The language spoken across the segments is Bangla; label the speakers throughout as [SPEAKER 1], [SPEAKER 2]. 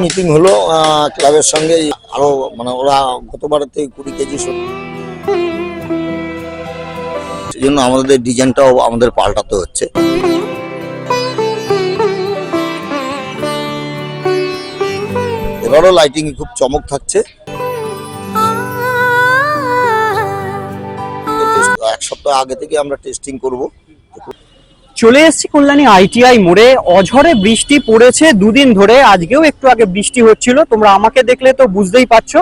[SPEAKER 1] মিটিং হলো ক্লাবের সঙ্গে আরও মানে ওরা গতবারের থেকে কুড়ি কেজি সেই জন্য আমাদের ডিজাইনটাও আমাদের পাল্টাতে হচ্ছে। এবারও লাইটিং খুব চমক থাকছে। এক সপ্তাহ আগে থেকে আমরা টেস্টিং করব।
[SPEAKER 2] চলে এসেছি কল্যাণী আইটিআই মোড়ে। অঝরে বৃষ্টি পড়েছে দুদিন ধরে, আজকেও একটু আগে বৃষ্টি হচ্ছিল। তোমরা আমাকে দেখলে তো বুঝতেই পারছ।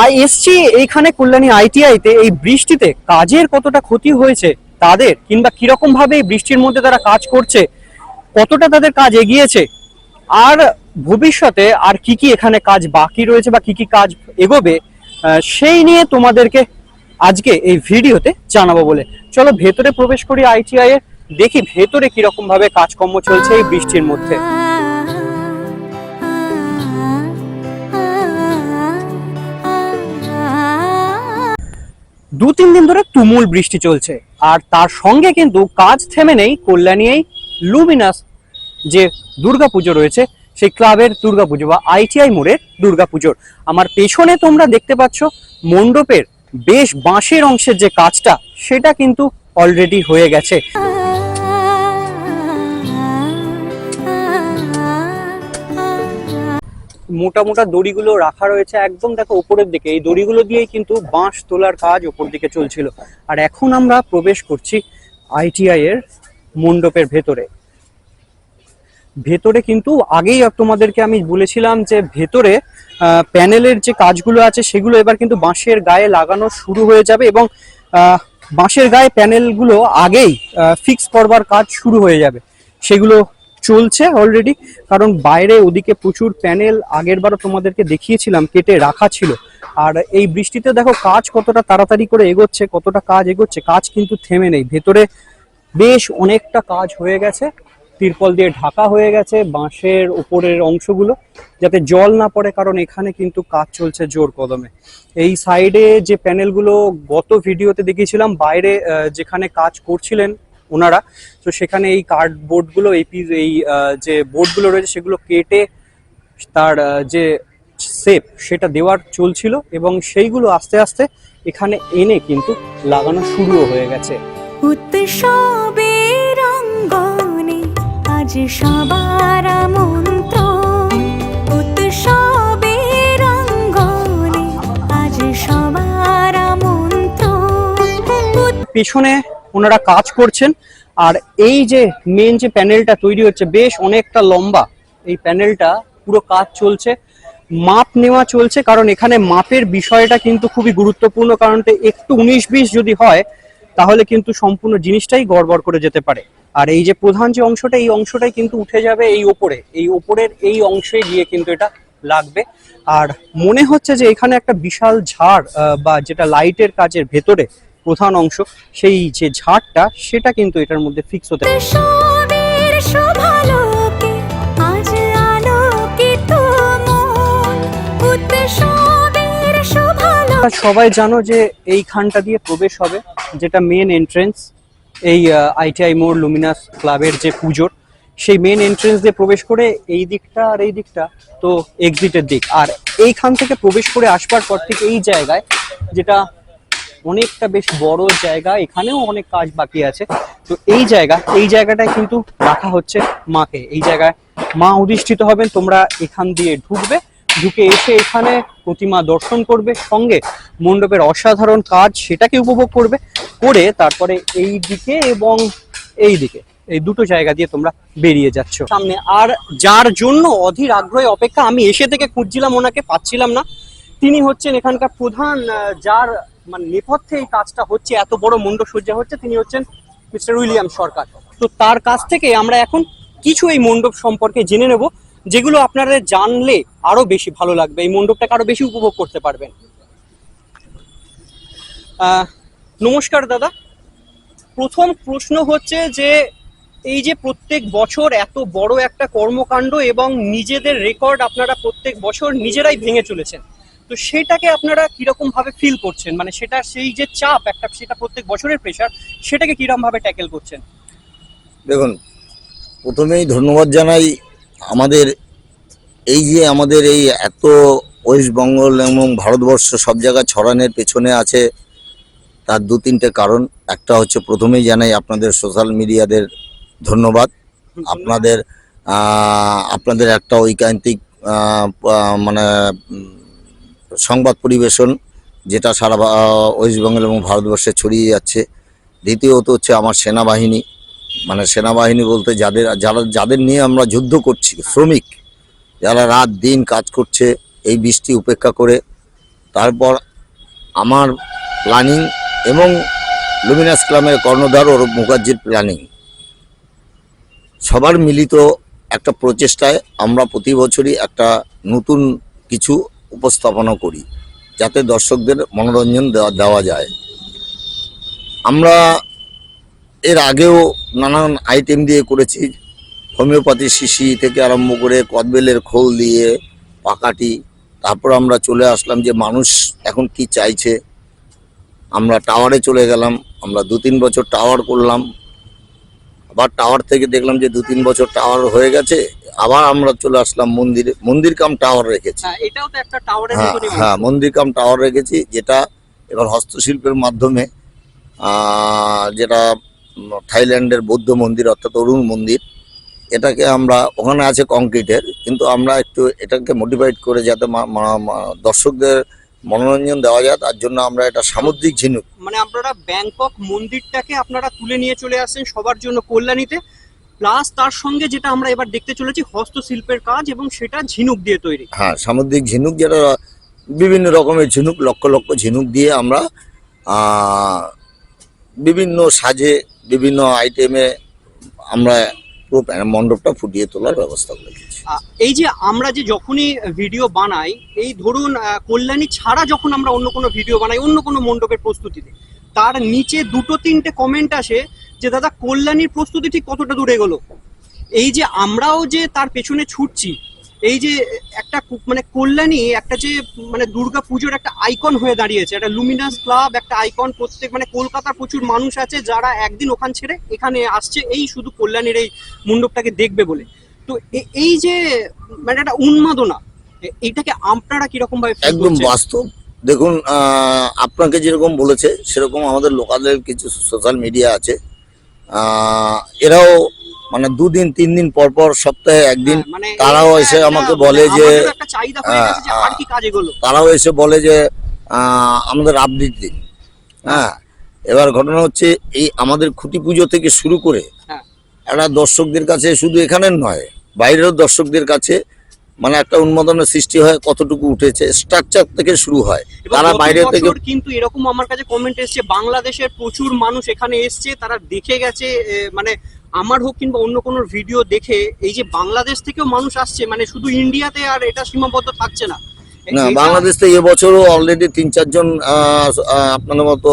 [SPEAKER 2] আর এসছি এইখানে কল্যাণী আইটিআই তে। এই বৃষ্টিতে কাজের কতটা ক্ষতি হয়েছে তাদের, কিংবা কীরকম ভাবে এই বৃষ্টির মধ্যে তারা কাজ করছে, কতটা তাদের কাজ এগিয়েছে, আর ভবিষ্যতে আর কি কি এখানে কাজ বাকি রয়েছে বা কি কি কাজ এগোবে সেই নিয়ে তোমাদেরকে আজকে এই ভিডিওতে জানাব বলে। চলো ভেতরে প্রবেশ করি আইটিআই এর। দেখি ভেতরে কীরকম ভাবে কাজকর্ম চলছে এই বৃষ্টির মধ্যে। দু তিন দিন ধরে তুমুল বৃষ্টি চলছে, আর তার সঙ্গে কিন্তু কাজ থেমে নেই কল্যাণী এই লুমিনাস যে দুর্গাপুজো রয়েছে, সেই ক্লাবের দুর্গাপুজো বা আইটিআই মোড়ের দুর্গাপুজোর। আমার পেছনে তোমরা দেখতে পাচ্ছ মণ্ডপের বেশ বাঁশের অংশের যে কাজটা, সেটা কিন্তু অলরেডি হয়ে গেছে। মোটা মোটা দড়িগুলো রাখা রয়েছে একদম দেখো উপরের দিকে। এই দড়িগুলো দিয়েই কিন্তু বাঁশ তোলার কাজ উপর দিকে চলছিল। আর এখন আমরা প্রবেশ করছি আইটিআই এর মণ্ডপের ভেতরে। ভেতরে কিন্তু আগেই তোমাদেরকে আমি বলেছিলাম যে ভেতরে প্যানেলের যে কাজগুলো আছে সেগুলো এবার কিন্তু বাঁশের গায়ে লাগানো শুরু হয়ে যাবে এবং বাঁশের গায়ে প্যানেলগুলো আগেই ফিক্স করবার কাজ শুরু হয়ে যাবে। সেগুলো চলছে অলরেডি কারণ বাইরে ওদিকে প্রচুর প্যানেল আগের বারও তোমাদেরকে দেখিয়েছিলাম, কেটে রাখা ছিল। আর এই বৃষ্টিতে দেখো কাজ কতটা তাড়াতাড়ি করে এগোচ্ছে, কতটা কাজ এগোচ্ছে, কাজ কিন্তু থেমে নেই। ভেতরে বেশ অনেকটা কাজ হয়ে গেছে, তিরপল দিয়ে ঢাকা হয়ে গেছে, বাঁশের উপরের অংশগুলো, যাতে জল না পড়ে, কারণ এখানে কিন্তু কাজ চলছে জোর কদমে। এই সাইডে যে প্যানেলগুলো গত ভিডিওতে দেখিয়েছিলাম, বাইরে যেখানে কাজ করছিলেন ওনারা। তো সেখানে এই কার্ডবোর্ডগুলো এই পিস এই যে বোর্ডগুলো রয়েছে সেগুলো কেটে তার যে সেপ সেটা দেওয়ার চলছিল এবং সেইগুলো আস্তে আস্তে এখানে এনে কিন্তু লাগানো শুরুও হয়ে গেছে।
[SPEAKER 3] অঙ্গনে আজ সবার আজ আমন্ত্রণ।
[SPEAKER 2] পেছনে ওনারা কাজ করছেন। আর এই যে মেন যে প্যানেলটা তৈরি হচ্ছে, বেশ অনেকটা লম্বা এই প্যানেলটা পুরো কাজ চলছে। মাপ নেওয়া চলছে, কারণ এখানে মাপের বিষয়টা কিন্তু খুবই গুরুত্বপূর্ণ, কারণ একটু উনিশ বিশ যদি হয়, তাহলে কিন্তু সম্পূর্ণ জিনিসটাই গড়বড় করে যেতে পারে। আর এই যে প্রধান যে অংশটা, এই অংশটাই কিন্তু উঠে যাবে এই ওপরে। এই ওপরের এই অংশে গিয়ে কিন্তু এটা লাগবে। আর মনে হচ্ছে যে এখানে একটা বিশাল ঝাড় বা যেটা লাইটের কাজের ভেতরে প্রধান অংশ সেই যে ঝাড়টা সেটা কিন্তু এটার মধ্যে ফিক্স হতে সবাই জানো যে এইখানটা দিয়ে প্রবেশ হবে যেটা মেন এন্ট্রেন্স এই আইটিআই মোড় লুমিনাস ক্লাবের যে পুজোর সেই মেন এন্ট্রেন্স দিয়ে প্রবেশ করে এই দিকটা আর এই দিকটা তো এক্সিটের দিক। আর এইখান থেকে প্রবেশ করে আসবার পর থেকে এই জায়গায় যেটা অনেকটা বেশ বড় জায়গা, এখানেও অনেক কাজ বাকি আছে। তো এই জায়গা, এই জায়গাটায় কিন্তু রাখা হচ্ছে মাকে। এই জায়গায় মা অধিষ্ঠিত হবেন, তোমরা এখান দিয়ে ঢুকবে। ঢুকে এসে এখানে প্রতিমা দর্শন করবে, সঙ্গে মণ্ডপের অসাধারণ কাজ সেটাকে উপভোগ করবে, করে তারপরে এই দিকে এবং এই দিকে, এই দুটো জায়গা দিয়ে তোমরা বেরিয়ে যাচ্ছ। সামনে আর যার জন্য অধীর আগ্রহে অপেক্ষা, আমি এসে থেকে খুঁজছিলাম, ওনাকে পাচ্ছিলাম না। তিনি হচ্ছেন এখানকার প্রধান যার মানে নেপথ্যে এই কাজটা হচ্ছে, এত বড় মণ্ডপ সজ্জা হচ্ছে, তিনি হচ্ছেন মিস্টার উইলিয়াম সরকার। তো তার কাছ থেকে আমরা এখন কিছু এই মণ্ডপ সম্পর্কে জেনে নেব, যেগুলো আপনারা জানলে আরও বেশি ভালো লাগবে, এই মণ্ডপটাকে আরও বেশি উপভোগ করতে পারবেন। নমস্কার দাদা। প্রথম প্রশ্ন হচ্ছে যে, এই যে প্রত্যেক বছর এত বড় একটা কর্মকাণ্ড এবং নিজেদের রেকর্ড আপনারা প্রত্যেক বছর নিজেরাই ভেঙে চলেছেন তো সেটাকে আপনারা কীরকম ভাবে ফিল করছেন? মানে সেটা সেই যে চাপ একটা সেটা প্রত্যেক বছরের প্রেশার সেটাকে কীরকম ভাবে ট্যাকেল করছেন?
[SPEAKER 1] দেখুন প্রথমেই ধন্যবাদ জানাই আমাদের এই যে আমাদের এই এত ওয়েস্ট বেঙ্গল এবং ভারতবর্ষ সব জায়গায় ছড়ানোর পেছনে আছে তার দু তিনটে কারণ। একটা হচ্ছে প্রথমেই জানাই আপনাদের সোশ্যাল মিডিয়াদের ধন্যবাদ। আপনাদের আপনাদের একটা ঐকান্তিক মানে সংবাদ পরিবেশন, যেটা সারা ওয়েস্ট বেঙ্গল এবং ভারতবর্ষে ছড়িয়ে যাচ্ছে। দ্বিতীয়ত হচ্ছে আমার সেনাবাহিনী। মানে সেনাবাহিনী বলতে যাদের, যারা, যাদের নিয়ে আমরা যুদ্ধ করছি, শ্রমিক, যারা রাত দিন কাজ করছে, এই বৃষ্টি উপেক্ষা করে। তারপর আমার প্ল্যানিং এবং লুমিনাস ক্লামের কর্ণধার অরূপ মুখার্জির প্ল্যানিং সবার মিলিত একটা প্রচেষ্টায় আমরা প্রতি বছরই একটা নতুন কিছু উপস্থাপনা করি, যাতে দর্শকদের মনোরঞ্জন দেওয়া দেওয়া যায়। আমরা এর আগেও নানান আইটেম দিয়ে করেছি, হোমিওপ্যাথি শিশি থেকে আরম্ভ করে কদবেলের খোল দিয়ে, পাকাটি, তারপর আমরা চলে আসলাম যে মানুষ এখন কি চাইছে। আমরা টাওয়ারে চলে গেলাম, আমরা দু তিন বছর টাওয়ার করলাম, আবার টাওয়ার থেকে দেখলাম যে দু তিন বছর টাওয়ার হয়ে গেছে। আবার আমরা চলে আসলাম মন্দিরে মন্দির কাম টাওয়ার রেখেছি।
[SPEAKER 2] হ্যাঁ,
[SPEAKER 1] হ্যাঁ মন্দির কাম টাওয়ার রেখেছি যেটা এবার হস্তশিল্পের মাধ্যমে যেটা থাইল্যান্ডের বৌদ্ধ মন্দির অর্থাৎ অরুণ মন্দির এটাকে আমরা ওখানে আছে কংক্রিটের কিন্তু আমরা একটু এটাকে মডিফাইড করে যাতে দর্শকদের মনোরঞ্জন দেওয়া যায় তার জন্য আমরা এটা সামুদ্রিক ঝিনুক।
[SPEAKER 2] মানে আপনারা ব্যাংকক মন্দিরটাকে আপনারা তুলে নিয়ে চলে আসেন সবার জন্য কল্যাণীতে প্লাস তার সঙ্গে যেটা আমরা এবার দেখতে চলেছি হস্তশিল্পের কাজ এবং সেটা ঝিনুক দিয়ে তৈরি।
[SPEAKER 1] হ্যাঁ সামুদ্রিক ঝিনুক যেটা বিভিন্ন রকমের ঝিনুক লক্ষ লক্ষ ঝিনুক দিয়ে আমরা বিভিন্ন সাজে বিভিন্ন আইটেমে আমরা পুরো মণ্ডপটা ফুটিয়ে তোলার ব্যবস্থা করেছি
[SPEAKER 2] এই যে আমরা যে যখনই ভিডিও বানাই এই ধরুন কল্যাণী ছাড়া যখন আমরা অন্য কোনো ভিডিও বানাই অন্য কোনো মণ্ডপের প্রস্তুতিতে তার নিচে দুটো তিনটে কমেন্ট আসে যে দাদা কল্যাণীর প্রস্তুতি ঠিক কতটা দূরে গেলো? এই যে আমরাও যে তার পেছনে ছুটছি এই যে একটা মানে কল্যাণী একটা যে মানে দুর্গা পুজোর একটা আইকন হয়ে দাঁড়িয়েছে একটা লুমিনাস ক্লাব একটা আইকন প্রত্যেক মানে কলকাতার প্রচুর মানুষ আছে যারা একদিন ওখান ছেড়ে এখানে আসছে এই শুধু কল্যাণীর এই মণ্ডপটাকে দেখবে বলে। তো এই যে মানে একটা উন্মাদনা এ- এইটাকে আপনারা কীরকম ভাবে
[SPEAKER 1] একদম বাস্তব দেখুন আপনাকে যেরকম বলেছে সেরকম আমাদের লোকালের কিছু সোশ্যাল মিডিয়া আছে। এরাও মানে দুদিন তিন দিন পর পর সপ্তাহে একদিন
[SPEAKER 2] হ্যাঁ, মানে
[SPEAKER 1] তারাও এসে আমাকে বলে যে,
[SPEAKER 2] হয়ে
[SPEAKER 1] তারাও এসে বলে যে আমাদের আপডেট দিন। হ্যাঁ এবার ঘটনা হচ্ছে এই আমাদের খুঁটি পুজো থেকে শুরু করে
[SPEAKER 2] হ্যাঁ।
[SPEAKER 1] একটা দর্শকদের কাছে শুধু এখানের নয় বাইরেও দর্শকদের কাছে মানে একটা উন্মাদনের সৃষ্টি হয় কতটুকু উঠেছে স্ট্রাকচার থেকে শুরু হয়। তারা বাইরে থেকে
[SPEAKER 2] কিন্তু এরকম আমার কাছে কমেন্ট এসছে বাংলাদেশের প্রচুর মানুষ এখানে এসছে তারা দেখে গেছে মানে আমার হোক কিংবা অন্য কোনো ভিডিও দেখে এই যে বাংলাদেশ থেকেও মানুষ আসছে মানে শুধু ইন্ডিয়াতে আর এটা সীমাবদ্ধ থাকছে না।
[SPEAKER 1] না বাংলাদেশ থেকে এবছরও অলরেডি তিন চারজন আপনাদের মতো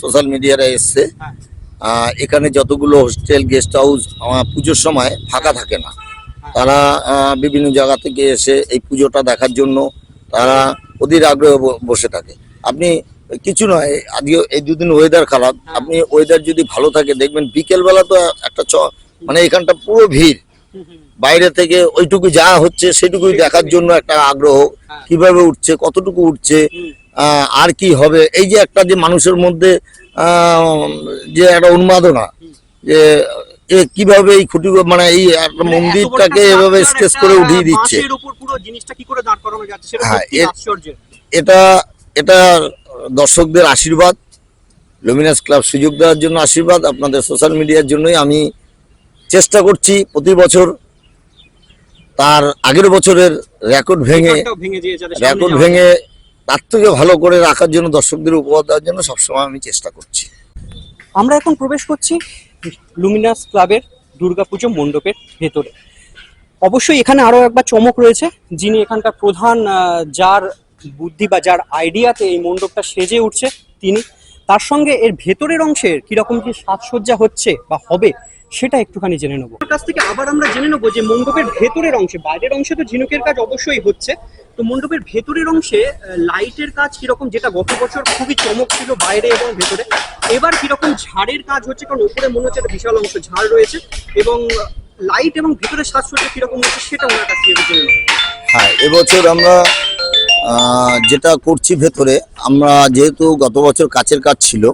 [SPEAKER 1] সোশ্যাল মিডিয়ারা এসছে। এখানে যতগুলো হোস্টেল গেস্ট হাউস পুজোর সময় ফাঁকা থাকে না। তারা বিভিন্ন জায়গা থেকে এসে এই পুজোটা দেখার জন্য তারা অধীর আগ্রহে বসে থাকে। আপনি কিছু নয় আজকে এই দুদিন ওয়েদার খারাপ।
[SPEAKER 2] হ্যাঁ।
[SPEAKER 1] আপনি ওয়েদার যদি ভালো থাকে দেখবেন বিকেলবেলা তো একটা চ মানে এখানটা পুরো ভিড়। বাইরে থেকে ওইটুকু যা হচ্ছে সেটুকুই দেখার জন্য একটা আগ্রহ।
[SPEAKER 2] হ্যাঁ।
[SPEAKER 1] কীভাবে উঠছে কতটুকু উঠছে আর কি হবে? এই যে একটা যে মানুষের মধ্যে যে একটা উন্মাদনা যে কীভাবে এই খুঁটি মানে এই
[SPEAKER 2] মানে
[SPEAKER 1] মন্দিরটাকে এভাবে স্কেচ করে উঠিয়ে দিচ্ছে।
[SPEAKER 2] বাঁশের উপর পুরো জিনিসটা কি করে দাঁড় করানো যাচ্ছে সেটা
[SPEAKER 1] হ্যাঁ, এটা এটা দর্শকদের আশীর্বাদ। লুমিনাস ক্লাব সুযোগ দেওয়ার জন্য আশীর্বাদ। আপনাদের সোশ্যাল মিডিয়ার জন্যই আমি চেষ্টা করছি প্রতি বছর। তার আগের বছরের রেকর্ড ভেঙে রেকর্ড ভেঙে তার থেকে ভালো করে রাখার জন্য দর্শকদের উপহার দেওয়ার জন্য সবসময় আমি চেষ্টা করছি।
[SPEAKER 2] আমরা এখন প্রবেশ করছি লুমিনাস ক্লাবের দুর্গাপুজো মণ্ডপের ভেতরে। অবশ্যই এখানে আরও একবার চমক রয়েছে, যিনি এখানকার প্রধান যার বুদ্ধি বা যার আইডিয়াতে এই মণ্ডপটা সেজে উঠছে তিনি। তার সঙ্গে এর ভেতরের অংশের কীরকম কি সাজসজ্জা হচ্ছে বা হবে সেটা একটুখানি জেনে নেব। কাছ থেকে আবার আমরা জেনে নেব যে মণ্ডপের ভেতরের অংশে বাইরের অংশে তো ঝিনুকের কাজ অবশ্যই হচ্ছে। তো মণ্ডপের ভেতরের অংশে লাইটের কাজ কীরকম যেটা গত বছর খুবই চমক ছিল বাইরে এবং ভেতরে এবার কীরকম ঝাড়ের কাজ হচ্ছে কারণ উপরে মনে হচ্ছে একটা বিশাল অংশ ঝাড় রয়েছে এবং লাইট এবং ভেতরে সাজসজ্জা কীরকম হচ্ছে সেটা ওনার কাছ থেকে জেনে
[SPEAKER 1] হ্যাঁ এবছর আমরা যেটা করছি ভেতরে আমরা যেহেতু গত বছর কাচের কাজ ছিল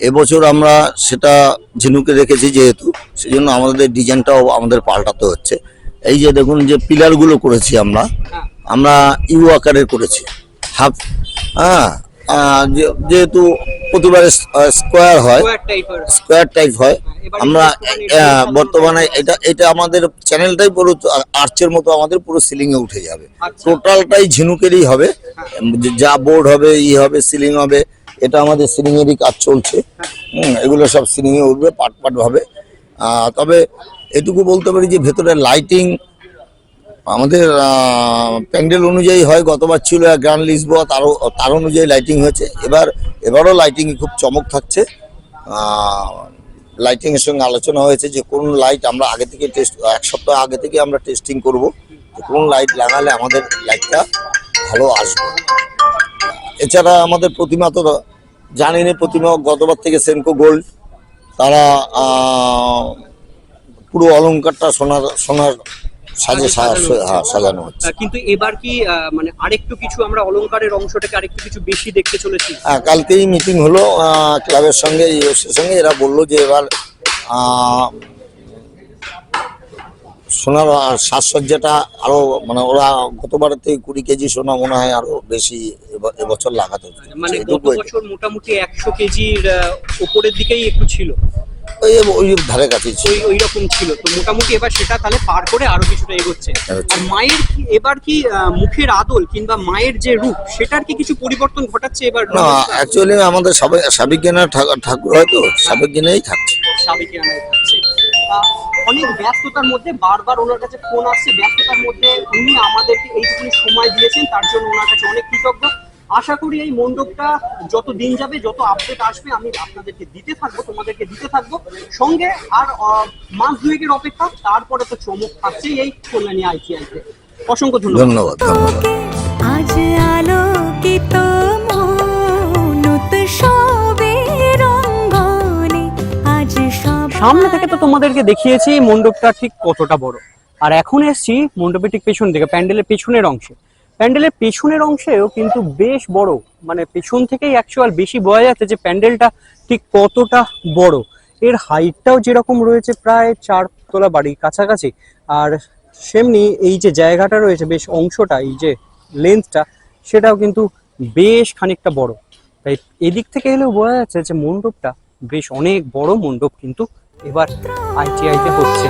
[SPEAKER 1] এবছর আমরা সেটা ঝিনুকে রেখেছি যেহেতু সেই জন্য আমাদের ডিজাইনটাও আমাদের পাল্টাতে হচ্ছে। এই যে দেখুন যে পিলারগুলো করেছি আমরা
[SPEAKER 2] হ্যাঁ
[SPEAKER 1] আমরা ইউ আকারের করেছি। হাফ হ্যাঁ যে- যেহেতু প্রতিবারে স্কোয়ার হয়
[SPEAKER 2] স্কোয়ার
[SPEAKER 1] টাইপ হয়। আমরা আহ,
[SPEAKER 2] একটু
[SPEAKER 1] বর্তমানে এটা এটা আমাদের চ্যানেলটাই পুরো আর্চের মতো আমাদের পুরো সিলিং এ উঠে যাবে।
[SPEAKER 2] আচ্ছা।
[SPEAKER 1] টোটালটাই ঝিনুকেরই হবে। যা বোর্ড হবে ই হবে সিলিং হবে। এটা আমাদের সিলিং এরই কাজ চলছে। এগুলো সব সিলিং এ উঠবে, পাট পাট ভাবে তবে এটুকু বলতে পারি যে ভেতরে লাইটিং আমাদের প্যান্ডেল অনুযায়ী হয়, গতবার ছিল গ্র্যান্ড লিসবোয়া তারও তার অনুযায়ী লাইটিং হয়েছে। এবার, এবারও লাইটিং খুব চমক থাকছে। লাইটিং এর সঙ্গে আলোচনা হয়েছে যে কোন লাইট আমরা আগে থেকে টেস্ট এক সপ্তাহ আগে থেকে আমরা টেস্টিং করব। কোন লাইট লাগালে আমাদের লাইটটা ভালো আসবে। এছাড়া আমাদের প্রতিমা তো জানেনই প্রতিমা গতবার থেকে সেনকো গোল্ড। তারা পুরো অলংকারটা সোনার সোনার সাজে হ্যাঁ, সাজানো হচ্ছে।
[SPEAKER 2] কিন্তু এবার কি মানে আরেকটু কিছু আমরা অলংকারের অংশটাকে আরেকটু কিছু বেশি দেখতে চলেছি?
[SPEAKER 1] হ্যাঁ কালকেই মিটিং হলো ক্লাবের সঙ্গে ইউএসের সঙ্গে। এরা বলল যে এবার সোনার সাজসজ্জাটা আরও মানে ওরা গতবারের থেকে কুড়ি কেজি সোনা মনে হয় আরও বেশি এবছর লাগাতে
[SPEAKER 2] মানে গত বছর মোটামুটি একশো কেজির উপরের দিকেই একটু ছিল।
[SPEAKER 1] ওই ওই ধারে কাছে
[SPEAKER 2] ওই ওই রকম ছিল। তো মোটামুটি এবার সেটা তাহলে পার করে আরও কিছুটা এগোচ্ছে। আর মায়ের কি এবার কি মুখের আদল কিংবা মায়ের যে রূপ সেটার কি কিছু পরিবর্তন ঘটাচ্ছে এবার?
[SPEAKER 1] না অ্যাকচুয়ালি আমাদের সাবেক সাবেক জ্ঞানের ঠাকুর হয়তো সাবেক জ্ঞানেই থাকছে।
[SPEAKER 2] সাবেকি আনায় থাকছে। অনেক ব্যস্ততার মধ্যে বারবার ওনার কাছে ফোন আসছে। ব্যস্ততার মধ্যে উনি আমাদেরকে এইটুকুনি সময় দিয়েছেন তার জন্য ওনার কাছে অনেক কৃতজ্ঞ। আশা করি এই মণ্ডপটা যত দিন যাবে যত আপডেট আসবে আমি আপনাদেরকে দিতে থাকব তোমাদেরকে দিতে থাকব। সঙ্গে আর আহ, মাস দুয়েকের অপেক্ষা তারপরে তো চমক থাকছে এই কল্যাণী আইটিআইতে। অসংখ্য ধন্যবাদ।
[SPEAKER 1] ধন্যবাদ ধন্যবাদ।
[SPEAKER 3] আজ আলোকিত
[SPEAKER 2] সামনে থেকে তো তোমাদেরকে দেখিয়েছি মণ্ডপটা ঠিক কতটা বড়। আর এখন এসছি মণ্ডপের ঠিক পেছন থেকে প্যান্ডেলের পেছনের অংশে। প্যান্ডেলের পেছনের অংশেও কিন্তু বেশ বড় মানে পেছন থেকেই অ্যাকচুয়াল বেশি বোঝা যাচ্ছে যে প্যান্ডেলটা ঠিক কতটা বড়। এর হাইটটাও যেরকম রয়েছে প্রায় চার তলা বাড়ি কাছাকাছি, আর সেমনি এই যে জায়গাটা রয়েছে, বেশ অংশটা, এই যে লেন্থটা সেটাও কিন্তু বেশ খানিকটা বড়। তাই এদিক থেকে এলেও বোঝা যাচ্ছে যে মণ্ডপটা বেশ অনেক বড় মণ্ডপ কিন্তু এবার আইটিআইতে হচ্ছে।